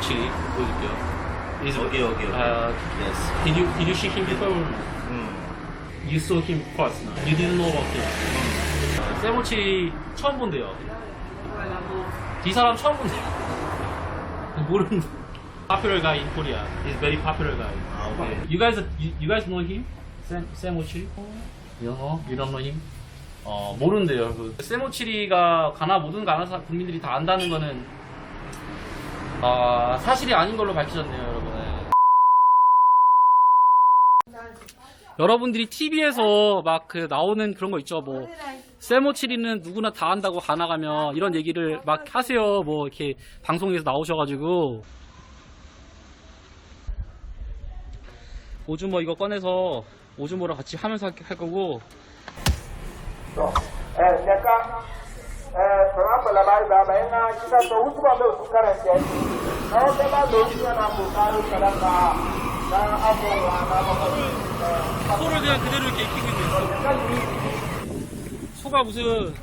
오칠이 보여줄게요. He's, Okay, okay, okay. Uh, Yes. did you did you see him before? Mm. You saw him first. You didn't know about him. 세모치 처음 본대요. 이 사람 처음 본대요. 모르는 popular guy in Korea. He's very popular guy. Ah, okay. You guys you, you guys know him? 세, 세모치? You know? You don't know him? 어 모른대요. 그 세모치리가 가나 모든 가나 사- 국민들이 다 안다는 거는 아 사실이 아닌 걸로 밝혀졌네요, 여러분. 여러분들이 TV에서 막 그 나오는 그런 거 있죠. 뭐 세모치리는 누구나 다 한다고 가나가면 이런 얘기를 막 하세요. 뭐 이렇게 방송에서 나오셔가지고 오즈모 이거 꺼내서 오즈모랑 같이 하면서 할, 할 거고 daga sarrafa labari ba bayan na kisa to ba bai su karanta na wata ba da wasu yana kokarin sadaka na abubuwa na bakwai 소를 그냥 그대로 이렇게 익히고 있는 소가 무슨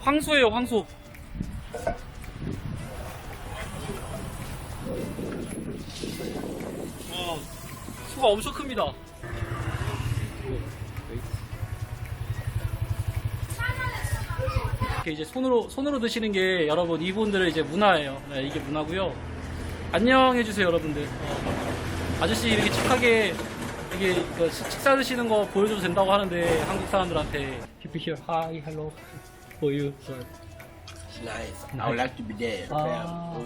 황소예요 황소 와, 소가 엄청 큽니다 이렇게 이제 손으로 손으로 드시는 게 여러분 이분들의 이제 문화예요 네, 이게 문화고요 안녕 해 주세요 여러분들 어, 아저씨 이렇게 착하게 이게 그 식- 식사 드시는 거 보여줘도 된다고 하는데 한국 사람들한테 People here, hi, hello, for you. Nice. I would like to be there. Ah.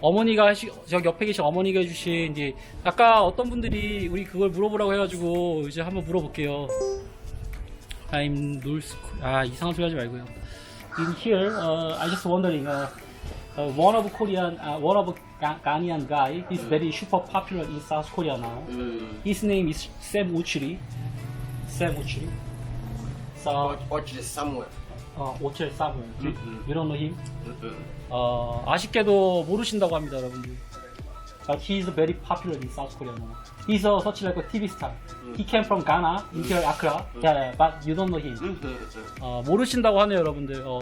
어머니가 하시, 저 옆에 계신 어머니가 해주신 이제 아까 어떤 분들이 우리 그걸 물어보라고 해가지고 이제 한번 물어볼게요. I'm North 아 이상한 소리 하지 말고요. In here, uh, I just wondering, uh, uh, one of Korean, uh, one of Ga- Ghanaian guy, he's very super popular in South Korea now. Mm. His name is Sam Uchiri. Sam Uchiri. So, Watch, watch this somewhere. 어, 오첼 사무엘. You, 음. you don't know him? 어, 아쉽게도 모르신다고 합니다, 여러분들. But he is very popular in South Korea now. He's a, such like a TV star. He came from Ghana, in here, Accra. Yeah, yeah, but you don't know him. Mm-hmm. 어, 모르신다고 하네요, 여러분들. 어,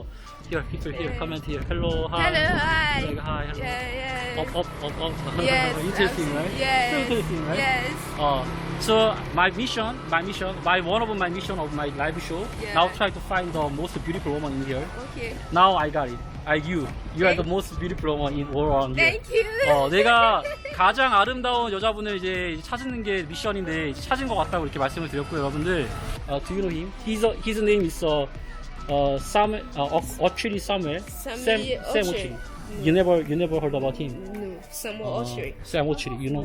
here, here, here, comment here. Hello, hi. Hello, hi. Like, hi, hello. Yeah, yeah. Up, up, up, up. Yes. Interesting, right? Yes. Interesting, right? Yes. Uh, so my mission, my mission, my one of my mission of my live show, Yeah. now try to find the most beautiful woman in here. Okay. Now I got it. I you. You are the most beautiful woman in all around here. Thank you. 어, 내가 가장 아름다운 여자분을 이제 찾는 게 미션인데 이제 찾은 것 같다고 이렇게 말씀을 드렸고요, 여러분들. 어, do you know him? His his name is uh, uh, Sam uh, Ochiri Samuel. Sam. Ochiri. You never you never heard about him. No, someone 어, Austria. Sam Ochiri, you know.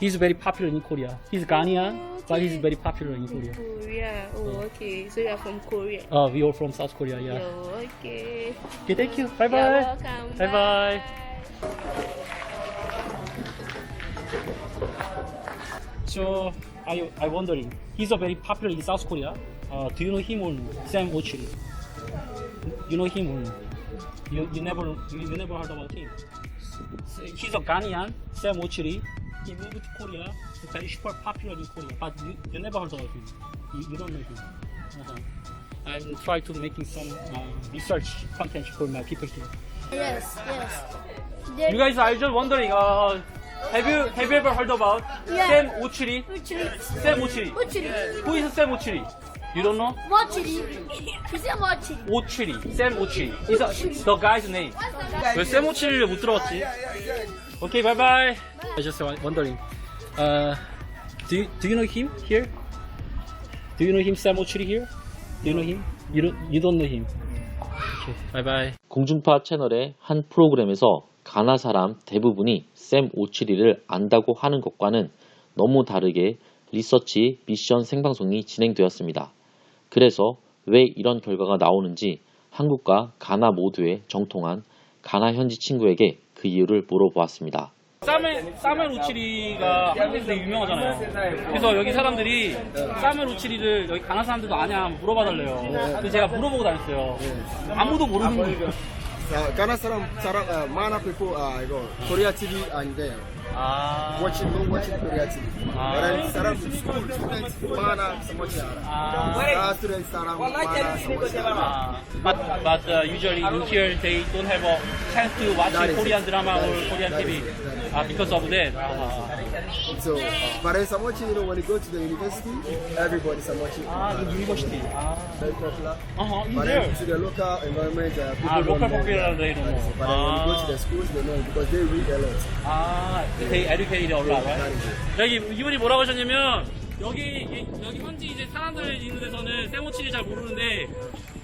He's very popular in Korea. He's Ghanaian, but he's very popular in Korea. Korea. Oh, okay. So you're from Korea. Uh, we are from South Korea, yeah. Oh, okay. Okay, thank you. Bye You're bye. welcome. Bye bye. So I I wondering, he's a very popular in South Korea. Uh, do you know him or no? Sam Ochiri? You know him or no? You, you never you, you never heard about him. He's a Ghanaian, Sam Ochiri. He moved to Korea. He's very super popular in Korea, but you, you never heard about him. You, you don't know him. Uh-huh. I'm trying to making some uh, research content for my people here. Yes, yes. You guys are just wondering, uh, have you have you ever heard about Yeah. Sam Ochiri? Uchiri. Sam Ochiri. Uchiri. Who is Sam Ochiri? You don't know? Wachiri. He said Wachiri. Ochiri. Sam Ochiri. Is a, the guy's name. 왜 Sam Ochiri를 못 들어봤지? Okay, bye bye. I just wondering. Uh, do you, do you know him here? Do you know him, Sam Ochiri here? Do you know him? You don't you don't know him. Okay, bye bye. 공중파 채널의 한 프로그램에서 가나 사람 대부분이 샘 오치리를 안다고 하는 것과는 너무 다르게 리서치 미션 생방송이 진행되었습니다. 그래서 왜 이런 결과가 나오는지 한국과 가나 모두의 정통한 가나 현지 친구에게 그 이유를 물어보았습니다. 사멜, 사멜 우치리가 한국에서 되게 유명하잖아요. 그래서 여기 사람들이 사멜 우치리를 여기 가나 사람들도 아냐 물어봐달래요. 그래서 제가 물어보고 다녔어요. 아무도 모르는 거예요. Uh, Ghana salam, salam uh, mana people go Korea TV and there. 아. Ah. Students mana semua cara. Ah. Ah, students sarang mana semua cara. Uh, but but uh, usually in here they don't have a chance to watch Korean drama or. Korean TV uh, because of that. Uh, So, but in Samochi, you know, when you go to the university, everybody Samochi. ah, in university. Ah, Very popular. uh-huh, in But there. then to the local environment, uh, people Ah, don't local know. popular they don't know. But then when you go Ah. to the schools, they know because they read a lot. 아, they educated a lot, That right? is it. 여기 이분이 뭐라고 하셨냐면 여기 여기 현지 이제 사람들 있는 데서는 세모치를 잘 모르는데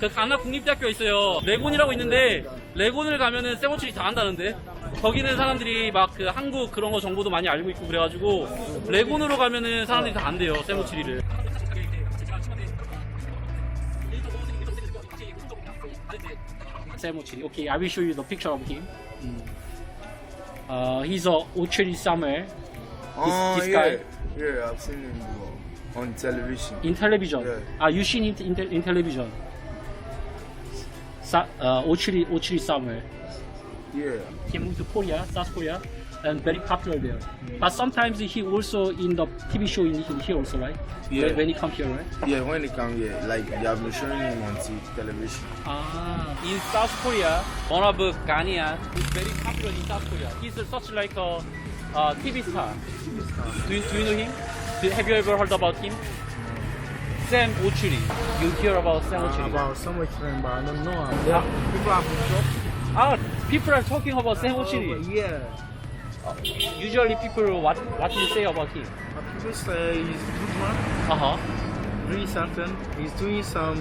그 가나 국립대학교 있어요. 레곤이라고 있는데 레곤을 가면은 세모치를 다 한다는데 거기는 사람들이 막 그 한국 그런 거 정보도 많이 알고 있고 그래가지고 레곤으로 가면은 사람들이 다 안 돼요 세모치리를. 세모치리. Okay, I will show you the picture of him. Uh, he's a Ochiri somewhere Oh, this guy? Yeah, I've seen him before on television. in television. Yeah. Ah, you seen it in, te- in television. Sa- uh, Ochiri, Ochiri somewhere. Yeah. He moved to Korea, South Korea, and very popular there. But sometimes he also in the TV show in, in here also, right? Yeah. When, when he come here, right? Yeah, when he come here, like they have been showing him on t- television. Ah, in South Korea, one of Ghanaian is very popular in South Korea. He's such like a uh, TV star. Do you, do you know him? Do, have you ever heard about him? Sam Ochiri. You hear about Sam Ochiri? About Samochi, but I don't know. Yeah. People have been shocked. Ah, people are talking about Sam Oh, Ochiri. yeah. Usually people what what do you say about him? But people say he's a good man, Uh huh. doing something. He's doing some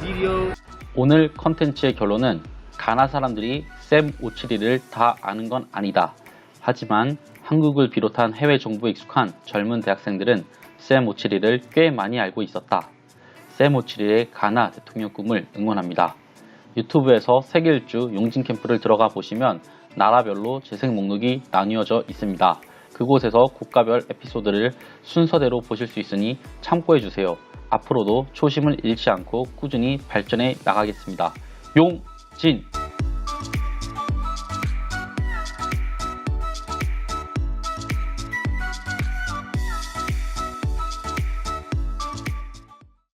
video. 오늘 컨텐츠의 결론은 가나 사람들이 샘 오치리를 다 아는 건 아니다. 하지만 한국을 비롯한 해외 정보에 익숙한 젊은 대학생들은 샘 오치리를 꽤 많이 알고 있었다. 샘 오치리의 가나 대통령 꿈을 응원합니다. 유튜브에서 세계 일주 용진 캠프를 들어가 보시면 나라별로 재생 목록이 나뉘어져 있습니다. 그곳에서 국가별 에피소드를 순서대로 보실 수 있으니 참고해 주세요. 앞으로도 초심을 잃지 않고 꾸준히 발전해 나가겠습니다. 용진!